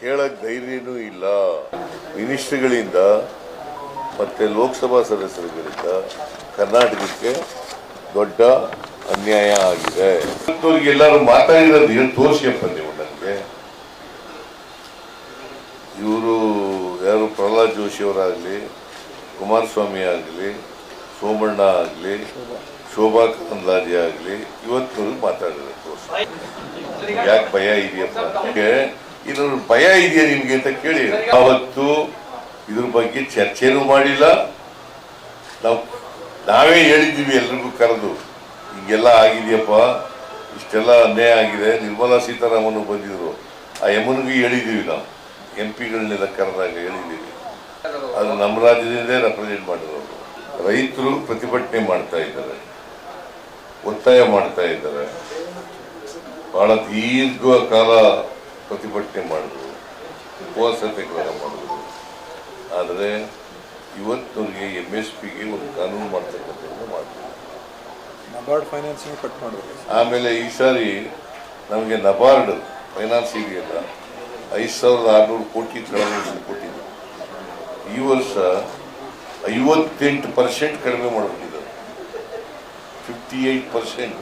ಕೇಳಕ್ ಧೈರ್ಯನೂ ಇಲ್ಲ. ಮಿನಿಸ್ಟ್ರಿಗಳಿಂದ ಮತ್ತೆ ಲೋಕಸಭಾ ಸದಸ್ಯರುಗಳಿಂದ ಕರ್ನಾಟಕಕ್ಕೆ ದೊಡ್ಡ ಅನ್ಯಾಯ ಆಗಿದೆ. ಎಲ್ಲರೂ ಮಾತಾಡಿರೋದು ಏನು ತೋರಿಸಿಯಪ್ಪ ನೀವು ನನಗೆ. ಇವರು ಯಾರು ಪ್ರಹ್ಲಾದ್ ಜೋಶಿ ಅವರಾಗಲಿ, ಕುಮಾರಸ್ವಾಮಿ ಆಗಲಿ, ಸೋಮಣ್ಣ ಆಗಲಿ, ಶೋಭಾ ಕರಂದ್ಲಾಜೆ ಆಗಲಿ, ಇವತ್ತು ಮಾತಾಡಿರೋದು ಯಾಕೆ ಭಯ ಇದೆಯಪ್ಪ? ಇದ್ರ ಭಯ ಇದೆಯಾ ನಿಮ್ಗೆ ಅಂತ ಕೇಳಿ. ಅವತ್ತು ಇದ್ರ ಬಗ್ಗೆ ಚರ್ಚೆನೂ ಮಾಡಿಲ್ಲ. ನಾವು ನಾವೇ ಹೇಳಿದ್ದೀವಿ ಎಲ್ರಿಗೂ ಕರೆದು. ಹಿಂಗೆಲ್ಲ ಆಗಿದೆಯಪ್ಪ, ಇಷ್ಟೆಲ್ಲ ಅನ್ಯಾಯ ಆಗಿದೆ, ನಿರ್ಮಲಾ ಸೀತಾರಾಮನ್ ಬಂದಿದ್ರು. ಆ ಯಮನ್ಗೂ ಹೇಳಿದ್ದೀವಿ ನಾವು. ಎಂ ಪಿಗಳನ್ನೆಲ್ಲ ಕರೆದಾಗ ಹೇಳಿದ್ದೀವಿ. ಅದು ನಮ್ಮ ರಾಜ್ಯದಿಂದ ರೆಪ್ರೆಸೆಂಟ್ ಮಾಡಿರೋರು. ರೈತರು ಪ್ರತಿಭಟನೆ ಮಾಡ್ತಾ ಇದ್ದಾರೆ. ಒತ್ತಾಯ ಮಾಡ್ತಾ ಇದ್ದಾರೆ. ಬಹಳ ದೀರ್ಘ ಕಾಲ ಪ್ರತಿಭಟನೆ ಮಾಡಿದ್ರು ಉಪವಾಸ ಸತ್ಯಾಗ್ರಹ ಮಾಡಿದ್ರು. ಆದರೆ ಇವತ್ತು ಎಂ ಎಸ್ ಪಿಗೆ ಒಂದು ಕಾನೂನು ಮಾಡ್ತಕ್ಕಂಥದ್ದು ಮಾಡ್ತೀವಿ ನಬಾರ್ಡ್ ಫೈನಾನ್ಸಿಂಗ್ ಕಟ್ ಮಾಡಬೇಕು ಆಮೇಲೆ ಈ ಸಾರಿ ನಮಗೆ ನಬಾರ್ಡ್ ಫೈನಾನ್ಸ್ ಇದೆಯಲ್ಲ ಐದು ಸಾವಿರದ ಆರುನೂರು ಕೋಟಿ ಕಡಿಮೆ ಕೊಟ್ಟಿದ್ದರು ಈ ವರ್ಷ ಐವತ್ತೆಂಟು ಪರ್ಸೆಂಟ್ ಕಡಿಮೆ ಮಾಡಿಬಿಟ್ಟಿದ್ದಾರೆ. Fifty eight percent